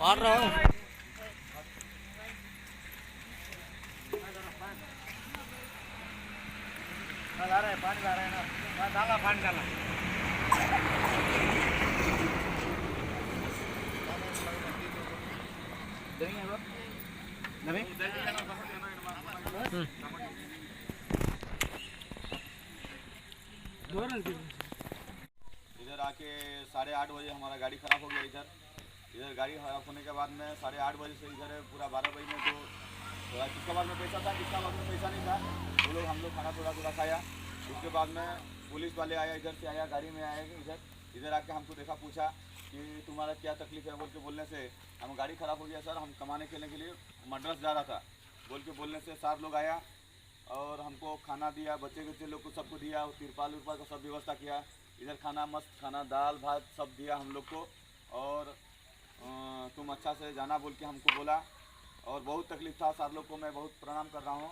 Water पानी ला रहे हैं ना डाला पानी डाला नवी इधर आके साढ़े आठ बजे हमारा गाड़ी खराब हो गया इधर। इधर गाड़ी खराब होने के बाद में साढ़े आठ बजे से इधर पूरा बारह बजे में जो किसका बाद में पैसा था, किसका बाद में पैसा नहीं था, वो लोग हम लोग खाना थोड़ा थोड़ा खाया। उसके बाद में पुलिस वाले आया, इधर से आया, गाड़ी में आया इधर। इधर आके हमको देखा, पूछा कि तुम्हारा क्या तकलीफ़ है? बोल के बोलने से, हम गाड़ी खराब हो गया सर, हम कमाने खेलने के लिए मद्रास जा रहा था। बोल के बोलने से सात लोग आया और हमको खाना दिया बच्चे बच्चे लोग को सबको दिया तिरपाल उरपाल का सब व्यवस्था किया। इधर खाना मस्त, खाना दाल, भात सब दिया हम लोग को। और तुम अच्छा से जाना बोल के हमको बोला। और बहुत तकलीफ़ था सार लोग को मैं बहुत प्रणाम कर रहा हूँ।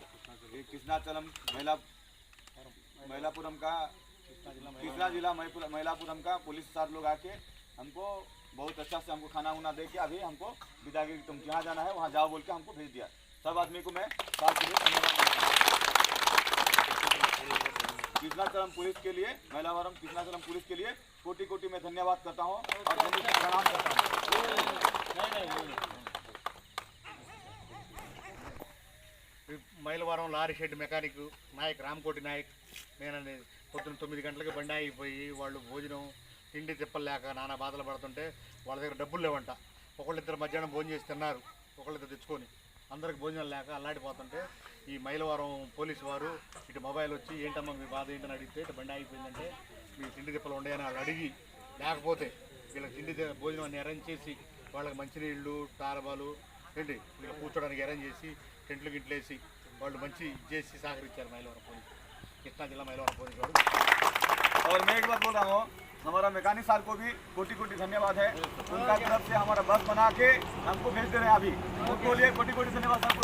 ये कृष्णाचलम महिला, महिलापुरम का कृष्णा जिला महिलापुरम का पुलिस सार लोग आके हमको बहुत अच्छा से हमको खाना उना दे के अभी हमको बिता के तुम जहाँ जाना है, वहाँ जाओ बोल के हमको भेज दिया। सब आदमी को मैं साथ धन्यवाद। कृष्णाचलम पुलिस के लिए महिलावरम कृष्णाचलम पुलिस के लिए कोटि कोटि में धन्यवाद करता हूँ और सभी को प्रणाम करता हूँ Mylavaram lorry shed mechanic Nayak Ramakoti Nayak నేనని పొద్దున్న తొమ్మిది గంటలకి బండి ఆగిపోయి వాళ్ళు భోజనం తిండి తిప్పలేక నానా బాధలు పడుతుంటే వాళ్ళ దగ్గర డబ్బులు లేవంట ఒకళ్ళిద్దరు మధ్యాహ్నం భోజనం చేసి తిన్నారు ఒకళ్ళిద్దరు తెచ్చుకొని అందరికి భోజనం లేక అల్లాడిపోతుంటే ఈ మైలవరం పోలీసు వారు ఇటు మొబైల్ వచ్చి ఏంటమ్మా మీ బాధ ఏంటని అడిగితే ఇటు బండి ఆగిపోయిందంటే మీ తిండి తిప్పలు ఉండేయని వాళ్ళు అడిగి లేకపోతే వీళ్ళకి తిండి భోజనం అన్ని అరేంజ్ చేసి వాళ్ళకి మంచినీళ్ళు తారబాలు ఏంటి వీళ్ళు కూర్చోడానికి అరేంజ్ చేసి టెంట్లు గిట్లు వేసి వాళ్ళు మంచి ఇది చేసి సహకరించారు మైలవరం పోలీసు కృష్ణా జిల్లా మైలవరం పోలీసు వారు. और हमारा मैकानिक साहब को भी कोटि कोटि धन्यवाद है। उनका तरफ़ से हमारा बस बना के हमको भेज दे रहे हैं अभी। उनको लिए कोटि कोटि धन्यवाद सबको